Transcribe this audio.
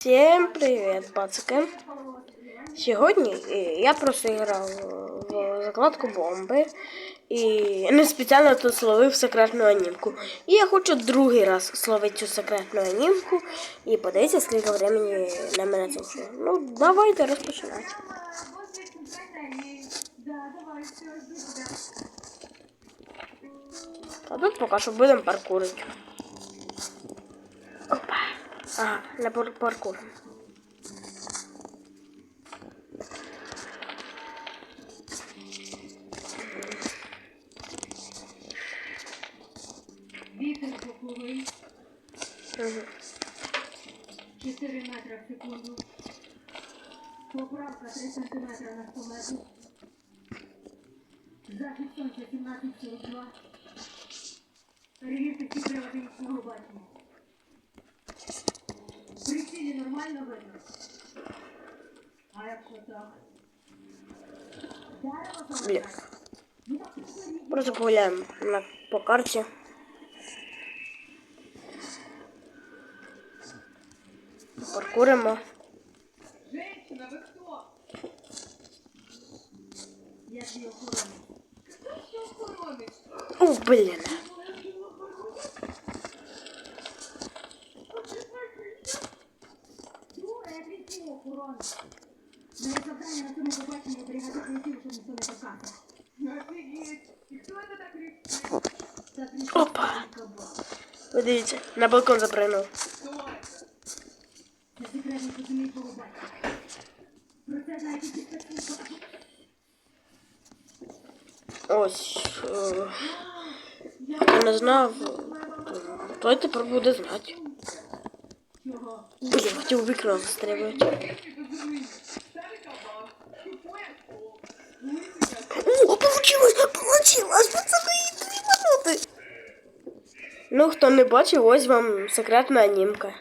Всем привет, пацики! Сьогодні е, я просто грав в закладку бомби і не спеціально тут словив секретну анімку. І я хочу другий раз словити цю секретну анімку і подивіться, скільки времени на мене це. Ну, давайте розпочинати. А тут поки що будемо паркурити. Опа. Ага, не пар- паркур. Вітер боковий, Угу. 4 метри в секунду. Поправка 3 сантиметри на 100 метрів. Захід сонця 17,42. Перевірте всі прилади нічного бачення. При Нормально видно. А якщо так? Дерево. Просто погуляємо на, по карті. Паркуримо. Женщина, ви хто? Я твій охоронець. Що охоронець? О, блін. Охоронець. Завдання на цьому побаченні оберігати ключів, щоб ніхто не торкався. Офігеть! І хто це так трішки Опа. Ви дивіться, на балкон запрыгнув. Це секретний поземний твого батька. Про це знають усі спецслужби. Ось. е, Хто не знав, той тепер буде знати. Блін, хотів вікно застрибувати. Ну, хто не бачив, ось вам секретна анімка.